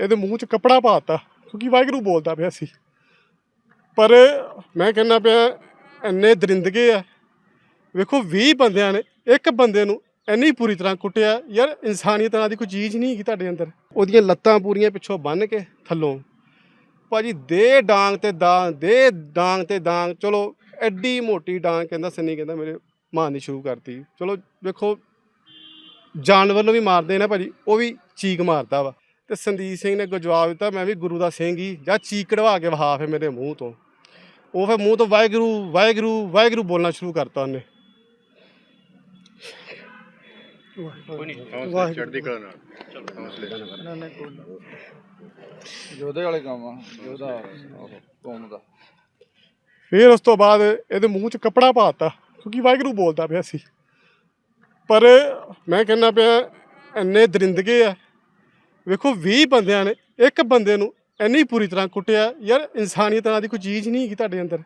ਇਹਦੇ ਮੂੰਹ 'ਚ ਕੱਪੜਾ ਪਾਤਾ ਕਿਉਂਕਿ ਵਾਹਿਗੁਰੂ ਬੋਲਦਾ ਪਿਆ ਸੀ। ਪਰ ਮੈਂ ਕਹਿੰਦਾ ਪਿਆ, ਇੰਨੇ ਦਰਿੰਦਗੇ ਆ। ਵੇਖੋ 20 ਬੰਦਿਆਂ ਨੇ, ਇੱਕ ਬੰਦੇ ਨੂੰ ਇੰਨੀ ਪੂਰੀ ਤਰ੍ਹਾਂ ਕੁੱਟਿਆ। ਯਾਰ, ਇਨਸਾਨੀਅਤ ਨਾਂ ਦੀ ਕੋਈ ਚੀਜ਼ ਨਹੀਂ ਹੈਗੀ ਤੁਹਾਡੇ ਅੰਦਰ। ਉਹਦੀਆਂ ਲੱਤਾਂ ਪੂਰੀਆਂ ਪਿੱਛੋਂ ਬੰਨ ਕੇ ਥੱਲੋਂ। ਭਾਜੀ, ਦੇ ਡਾਂਗ ਤੇ ਡਾਂਗ ਦੇ ਡਾਂਗ ਤੇ ਡਾਂਗ ਚਲੋ, ਐਡੀ ਮੋਟੀ ਡਾਂਗ ਕਹਿੰਦਾ ਸੰਨੀ, ਕਹਿੰਦਾ ਮੇਰੇ ਮਾਰਨੀ ਸ਼ੁਰੂ ਕਰਤੀ। ਚਲੋ, ਵੇਖੋ, ਜਾਨਵਰ ਨੂੰ ਵੀ ਮਾਰਦੇ ਨੇ ਭਾਜੀ, ਉਹ ਵੀ ਚੀਕ ਮਾਰਦਾ ਵਾ। ਤੇ ਸੰਦੀਪ ਸਿੰਘ ਨੇ ਜਵਾਬ ਦਿੱਤਾ ਮੈਂ ਵੀ ਗੁਰੂ ਦਾ ਸਿੰਘ ਹੀ ਜਾਂ ਚੀਕ ਕਢਵਾ ਕੇ ਵਹਾ ਫੇ ਮੇਰੇ ਮੂੰਹ ਤੋਂ। ਉਹ ਫਿਰ ਮੂੰਹ ਤੋਂ ਵਾਹਿਗੁਰੂ ਵਾਹਿਗੁਰੂ ਵਾਹਿਗੁਰੂ ਬੋਲਣਾ ਸ਼ੁਰੂ ਕਰਤਾ ਉਹਨੇ। ਹੌਸਲੇ ਚੜ੍ਹਦੀ ਕਲਾ ਨਾਲ। ਹੌਸਲੇ ਯੋਧੇ ਵਾਲੇ ਕੰਮ ਆ ਯੋਧਾ ਕੌਮ ਦਾ। ਫਿਰ ਉਸ ਤੋਂ ਬਾਅਦ ਇਹਦੇ ਮੂੰਹ 'ਚ ਕੱਪੜਾ ਪਾਤਾ ਕਿਉਂਕਿ ਵਾਹਿਗੁਰੂ ਬੋਲਦਾ ਪਿਆ ਸੀ। ਪਰ ਮੈਂ ਕਹਿੰਦਾ ਪਿਆ ਇੰਨੇ ਦਰਿੰਦਗੇ ਆ ਵੇਖੋ 20 ਬੰਦਿਆਂ ਨੇ ਇੱਕ ਬੰਦੇ ਨੂੰ ਇੰਨੀ ਪੂਰੀ ਤਰ੍ਹਾਂ ਕੁੱਟਿਆ। ਯਾਰ, ਇਨਸਾਨੀਅਤ ਨਾਂ ਦੀ ਕੋਈ ਚੀਜ਼ ਨਹੀਂ ਹੈਗੀ ਤੁਹਾਡੇ ਅੰਦਰ।